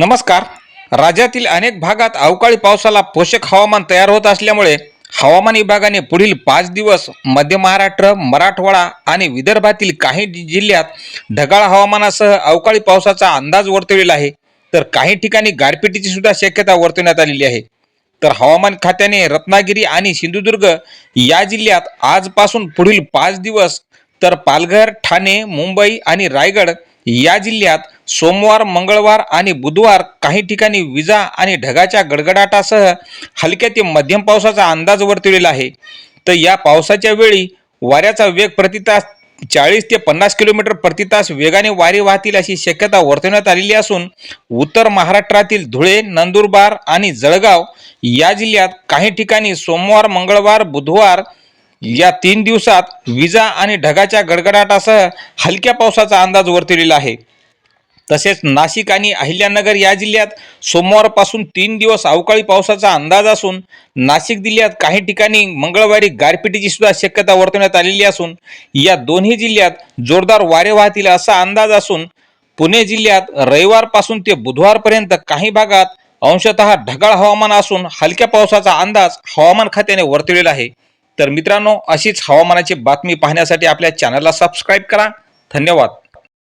नमस्कार. राज्यातील अनेक भागात अवकाळी पावसाला पोषक हवामान तयार होत असल्यामुळे हवामान विभागाने पुढील पाच दिवस मध्य महाराष्ट्र मराठवाडा आणि विदर्भातील काही जिल्ह्यात ढगाळ हवामानासह अवकाळी पावसाचा अंदाज वर्तवलेला आहे. तर काही ठिकाणी गारपिटीची सुद्धा शक्यता वर्तवण्यात आलेली आहे. तर हवामान खात्याने रत्नागिरी आणि सिंधुदुर्ग या जिल्ह्यात आजपासून पुढील पाच दिवस तर पालघर ठाणे मुंबई आणि रायगड या जिल्ह्यात सोमवार मंगळवार आणि बुधवार काही ठिकाणी विजा आणि ढगाच्या गडगडाटासह हलक्या ते मध्यम पावसाचा अंदाज वर्तविलेला आहे. तर या पावसाच्या वेळी वाऱ्याचा वेग प्रतितास चाळीस ते पन्नास किलोमीटर प्रतितास वेगाने वारे वाहतील अशी शक्यता वर्तवण्यात आलेली असून उत्तर महाराष्ट्रातील धुळे नंदुरबार आणि जळगाव या जिल्ह्यात काही ठिकाणी सोमवार मंगळवार बुधवार या तीन दिवसात विजा आणि ढगाच्या गडगडाटासह हलक्या पावसाचा अंदाज वर्तवलेला आहे. तसेच नाशिक आणि अहिल्यानगर या जिल्ह्यात सोमवारपासून तीन दिवस अवकाळी पावसाचा अंदाज असून नाशिक जिल्ह्यात काही ठिकाणी मंगळवारी गारपिटीची सुद्धा शक्यता वर्तवण्यात आलेली असून या दोन्ही जिल्ह्यात जोरदार वारे वाहतील असा अंदाज असून पुणे जिल्ह्यात रविवारपासून ते बुधवारपर्यंत काही भागात अंशतः ढगाळ हवामान असून हलक्या पावसाचा अंदाज हवामान खात्याने वर्तवलेला आहे. तर मित्रांनो अशीच हवामानाची बातमी पाहण्यासाठी आपल्या चॅनलला सबस्क्राईब करा. धन्यवाद.